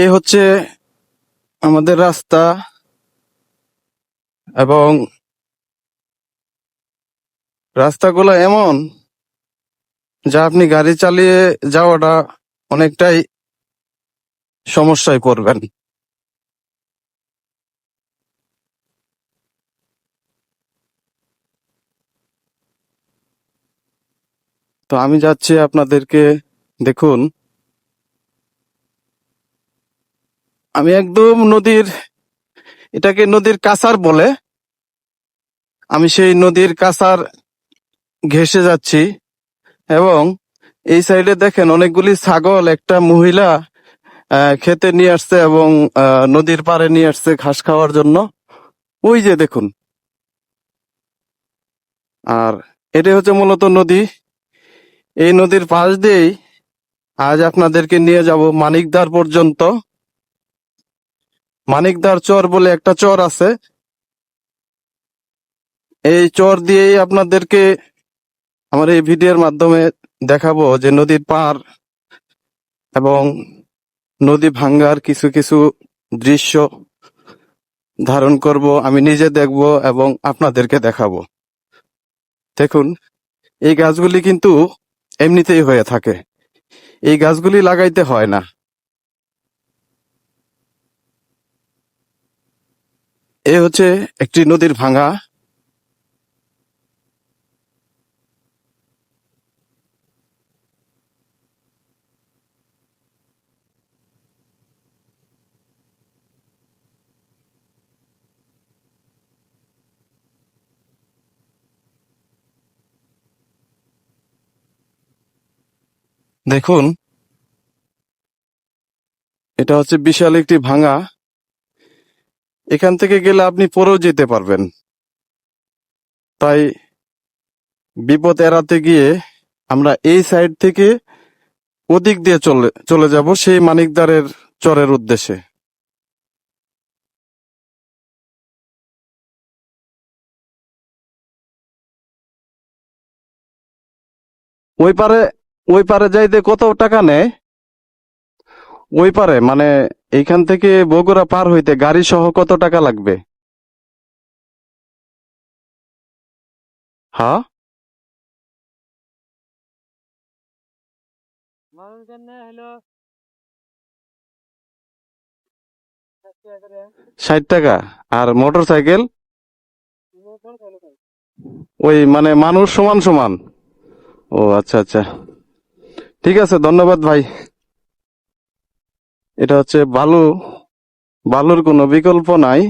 এ হচ্ছে আমাদের রাস্তা এবং রাস্তাগুলো এমন যা আপনি গাড়ি চালিয়ে যাওয়াটা অনেকটাই সমস্যায় পড়বেন। তো আমি যাচ্ছি আপনাদেরকে দেখুন। আমি একদম নদীর, এটাকে নদীর কাছার বলে। আমি সেই নদীর কাছার ঘেসে যাচ্ছি এবং এই সাইডে দেখেন অনেকগুলি ছাগল, একটা মহিলা খেতে নিয়ে আসছে এবং নদীর পাড়ে নিয়ে আসছে ঘাস খাওয়ার জন্য। ওই যে দেখুন। আর এটা হচ্ছে মূলত নদী। এই নদীর পাশ দিয়েই আজ আপনাদেরকে নিয়ে যাব মানিকদার পর্যন্ত। মানিকদার চর বলে একটা চর আছে। এই চর দিয়েই আপনাদেরকে আমার এই ভিডিওর মাধ্যমে দেখাবো যে নদীর পার এবং নদী ভাঙ্গার কিছু কিছু দৃশ্য ধারণ করব, আমি নিজে দেখব এবং আপনাদেরকে দেখাবো। দেখুন, এই গাছগুলি কিন্তু এমনিতেই হয়ে থাকে। এই গাছগুলি লাগাইতে হয় না। এ হচ্ছে একটি নদীর ভাঙা। দেখুন এটা হচ্ছে বিশাল একটি ভাঙা। এখান থেকে গেলে আপনি পরেও যেতে পারবেন। তাই বিপদ এড়াতে গিয়ে আমরা এই সাইড থেকে ওদিক দিয়ে চলে চলে যাব সেই মানিকদারের চরের উদ্দেশ্যে। ওই পারে ওই পারে যাইতে কত টাকা নেয়? ওই পারে মানে এইখান থেকে বগুড়া পার হইতে গাড়ি সহ কত টাকা লাগবে? হ্যাঁ? ষাট টাকা। আর মোটর সাইকেল ওই মানে মানুষ সমান সমান। ও আচ্ছা আচ্ছা। ঠিক আছে ধন্যবাদ ভাই। এটা হচ্ছে বালু বালুর কোনো বিকল্প নাই।